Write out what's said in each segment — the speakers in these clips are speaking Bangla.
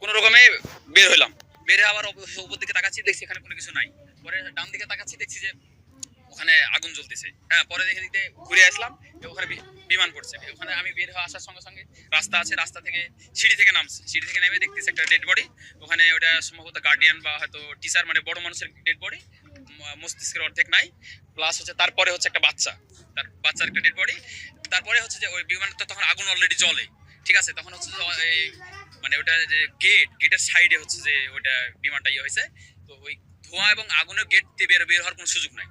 কোনো রকমে বের হইলাম। বের হয়ে আবার উপর দিকে তাকাচ্ছি, দেখছি এখানে কোনো কিছু নাই। পরে ডান দিকে তাকাচ্ছি, দেখছি যে ওখানে আগুন জ্বলতেছে। হ্যাঁ পরে দেখে দিতে ঘুরে আসলাম ওখানে বিমান পড়ছে। ওখানে আমি বের হয়ে আসার সঙ্গে সঙ্গে রাস্তা আছে, রাস্তা থেকে সিঁড়ি থেকে নামছে। সিঁড়ি থেকে নেমে দেখতেছি একটা ডেড বডি ওখানে ওটা সম্ভবত গার্ডিয়ান বা হয়তো টিচার মানে বড় মানুষের ডেড বডি মস্তিষ্কের অর্ধেক নাই। প্লাস হচ্ছে তারপরে হচ্ছে একটা বাচ্চা। তার বাচ্চার একটা ডেড বডি তারপরে হচ্ছে যে ওই বিমানটা তখন আগুন অলরেডি জ্বলে। ঠিক আছে? তখন হচ্ছে এই মানে ওটা যে গেট গেটের সাইডে হচ্ছে যে ওটা বিমানটা ইয়ে হয়েছে। তো ওই ধোঁয়া এবং আগুনের গেট দিয়ে বের বের হওয়ার কোনো সুযোগ নাই।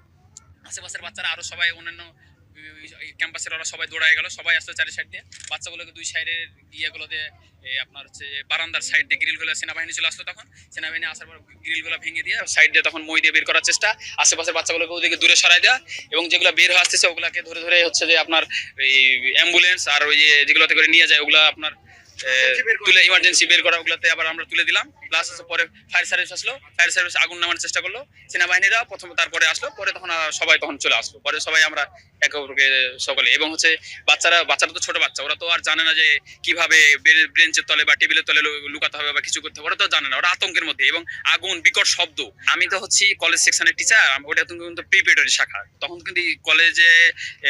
আশেপাশের বাচ্চারা আরও সবাই অন্যান্য ক্যাম্পাসের ওরা সবাই দৌড়ায় গেল, সবাই আসলো চারি সাইড দিয়ে। বাচ্চাগুলোকে দুই সাইডের ইয়েগুলোতে আপনার হচ্ছে বারান্দার সাইড দিয়ে গ্রিলগুলো সেনাবাহিনী চলে আসলো তখন। সেনাবাহিনী আসার পর গ্রিলগুলো ভেঙে দিয়ে সাইড দিয়ে তখন মই দিয়ে বের করার চেষ্টা। আশেপাশের বাচ্চাগুলোকে ওদিকে দূরে সরাই দেওয়া এবং যেগুলো বের হয়ে আসতেছে, ওগুলাকে ধরে ধরে হচ্ছে যে আপনার এই অ্যাম্বুলেন্স আর ওই যেগুলোতে করে নিয়ে যায়, ওগুলা আপনার তুলে ইমার্জেন্সি বের করা ওগুলাতে আবার আমরা তুলে দিলাম। প্লাস পরে ফায়ার সার্ভিস আসলো। ফায়ার সার্ভিস আগুন নামানোর চেষ্টা করল। সেনাবাহিনীরা প্রথমে তারপরে আসলো। পরে তখন সবাই তখন চলে আসলো। পরে সবাই আমরা একে অপরকে সকলে। এবং হচ্ছে বাচ্চারা বাচ্চারা তো ছোট বাচ্চা। ওরা তো আর জানে না যে কীভাবে ব্রেঞ্চের তলে বা টেবিলের তলে লুকাতে হবে বা কিছু করতে হবে। ওরা তো জানে না। ওরা আতঙ্কের মধ্যে। এবং আগুন বিকট শব্দ। আমি তো হচ্ছি কলেজ সেকশনের টিচার ওটা কিন্তু প্রিপেডারি শাখা। তখন কিন্তু কলেজে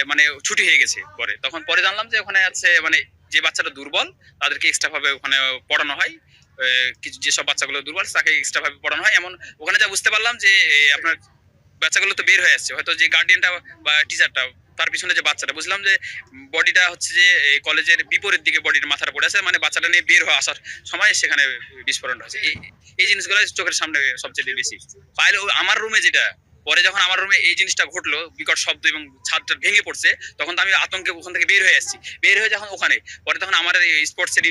মানে ছুটি হয়ে গেছে পরে। তখন পরে জানলাম যে ওখানে আছে মানে যে বাচ্চারা দুর্বল, তাদেরকে এক্সট্রা ভাবে ওখানে পড়ানো হয়। কিছু যেসব বাচ্চাগুলো দুর্বল, তাকে এক্সট্রা ভাবে পড়ানো হয়। এমন ওখানে যা বুঝতে পারলাম যে আপনার বাচ্চাগুলো তো বের হয়ে আসছে। হয়তো যে গার্ডিয়ানটা বা টিচারটা তার পিছনে যে বাচ্চাটা, বুঝলাম যে বডিটা হচ্ছে যে কলেজের বিপরীত দিকে বডির মাথার পড়ে আছে। মানে বাচ্চাটা নিয়ে বের হয়ে আসার সময় সেখানে বিস্ফোরণ হয়েছে। এই জিনিসগুলো চোখের সামনে সবচেয়ে বেশি। পাইলে আমার রুমে যেটা পরে যখন আমার রুমে এই জিনিসটা ঘটলো বিকট শব্দ এবং ছাদটা ভেঙে পড়ছে তখন তো আমি আতঙ্কে ওখান থেকে বের হয়ে আসছি। বের হয়ে যখন ওখানে পরে তখন আমার স্পোর্টসের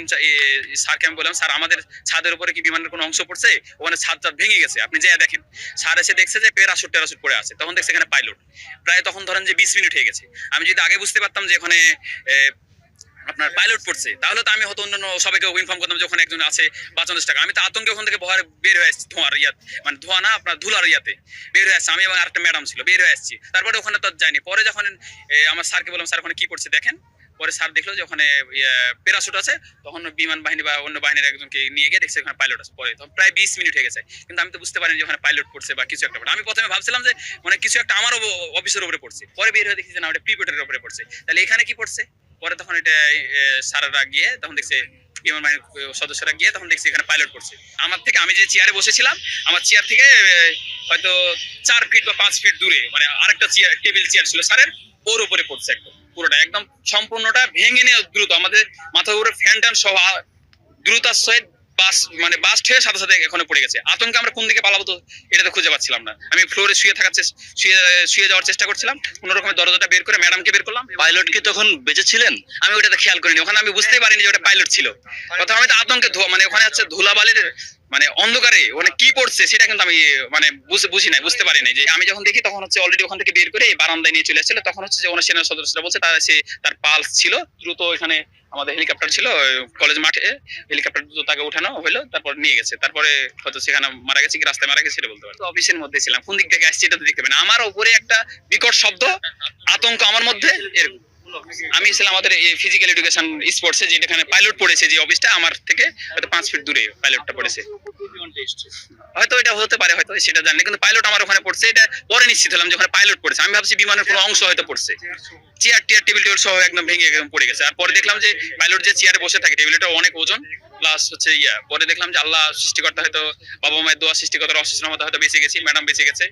স্যারকে আমি বললাম স্যার আমাদের ছাদের উপরে কি বিমানের কোনো অংশ পড়ছে? ওখানে ছাদটা ভেঙে গেছে। আপনি যে দেখেন। স্যার এসে দেখছে যে প্যারাশুট টেরাশুট পড়ে আছে। তখন দেখছে এখানে পাইলট প্রায় তখন ধরেন যে বিশ মিনিট হয়ে গেছে। আমি যদি আগে বুঝতে পারতাম যে ওখানে এ, আপনার পাইলট পড়ছে, তাহলে তো আমি হয়তো অন্যান্য সবাইকে ইনফর্ম করতাম যে ওখানে একজন আছে চেষ্টা করে। আমি তো আতঙ্কে ওখান থেকে ভয় বের হয়ে আসছি ধোঁয়ার ইয়াত। মানে ধোঁয়া না, আপনার ধুলার ইয়াতে। বের হয়ে আসছে, আমি এবং আরেকটা ম্যাডাম ছিল, বের হয়ে আসছি। তারপরে ওখানে তো যাইনি। পরে যখন আমার স্যারকে বললাম, স্যার, ওখানে কি করছে দেখেন। পরে স্যার দেখল যে ওখানে প্যারাশুট আছে। তখন বিমান বাহিনী বা অন্য বাহিনীর একজনকে নিয়ে গিয়ে দেখছে ওখানে পাইলট আছে। পরে তখন প্রায় বিশ মিনিট হয়ে গেছে। কিন্তু আমি তো বুঝতে পারিনি যে ওখানে পাইলট পড়ছে বা কিছু একটা। আমি প্রথমে ভাবছিলাম যে মানে কিছু একটা আমার অফিসের উপরে পড়ছে। পরে বের হয়ে দেখছি যে না, ওটা প্রিপেটের উপরে পড়ছে। তাহলে এখানে কি পড়ছে? পরে তখন এটা স্যাররা গিয়ে তখন দেখছে বিমান বাহিনীর সদস্যরা গিয়ে তখন দেখছি এখানে পাইলট করছে। আমার থেকে আমি যে চেয়ারে বসেছিলাম, আমার চেয়ার থেকে হয়তো চার ফিট বা পাঁচ ফিট দূরে মানে আরেকটা চেয়ার টেবিল চেয়ার ছিল স্যারের, ওর উপরে পড়ছে একদম, পুরোটা একদম সম্পূর্ণটা ভেঙে নিয়ে দ্রুত আমাদের মাথার উপরে ফ্যান ট্যান সহ দ্রুতার সহিত বাস মানে বাস ঠেয়ে সাথে সাথে এখানে পড়ে গেছে। আতঙ্কে আমরা কোন দিকে পালাবো তো এটা তো খুঁজে পাচ্ছিলাম না। আমি ফ্লোরে শুয়ে থাকার শুয়ে শুয়ে যাওয়ার চেষ্টা করছিলাম। কোনোরকম রকমের দরজাটা বের করে ম্যাডামকে বের করলাম পাইলট কি তখন বেঁচে ছিলেন? আমি ওটাতে খেয়াল করিনি। ওখানে আমি বুঝতেই পারিনি যে ওটা পাইলট ছিল। কথা আমি তো আতঙ্কে ধোয়া মানে ওখানে হচ্ছে ধুলাবালির মানে অন্ধকারে মানে কি পড়ছে সেটা কিন্তু আমি মানে বুঝে নাই, বুঝতে পারি নাই। যে আমি যখন দেখি তখন হচ্ছে অলরেডি ওখান থেকে বের করে বারান্দায় নিয়ে চলে আসছিল। তখন হচ্ছে যে ওনার সেনার সদস্যরা বলছে, তার সে তার পালস ছিল, দ্রুত এখানে আমাদের হেলিকপ্টার ছিল কলেজ মাঠে। হেলিকপ্টার দ্রুত তাকে উঠানো হলো তারপর নিয়ে গেছে। তারপরে হয়তো সেখানে মারা গেছে কি রাস্তায় মারা গেছে সেটা বলতে পারি অফিসের মধ্যে ছিলাম। কোন দিক থেকে আসছে এটা তো দেখতে পাই না। আমার উপরে একটা বিকট শব্দ, আতঙ্ক আমার মধ্যে, এরকম। আমি ছিলাম আমাদের এই ফিজিক্যাল এডুকেশন স্পোর্টসে যেখানে পাইলট পড়েছে যে অফিসটা আমার থেকে হয়তো পাঁচ ফিট দূরে পাইলটটা পড়েছে। হয়তো এটা হতে পারে, হয়তো সেটা জানি কিন্তু পাইলট আমার ওখানে পড়ছে, এটা পরে নিশ্চিত হলাম যে ওখানে পাইলট পড়েছে। আমি ভাবছি বিমানের কোনো অংশ হয়তো পড়ছে। চেয়ার টিয়ার টেবিল টেবিল সহ একদম ভেঙে একদম পড়ে গেছে। আর পরে দেখলাম যে পাইলট যে চেয়ারে বসে থাকে টেবিলটা অনেক ওজন প্লাস হচ্ছে ইয়া। পরে দেখলাম যে আল্লাহ সৃষ্টিকর্তা হয়তো বাবা মায়ের দোয়া সৃষ্টিকর্তার রহমতে হয়তো বেঁচে গেছি ম্যাডাম বেঁচে গেছে।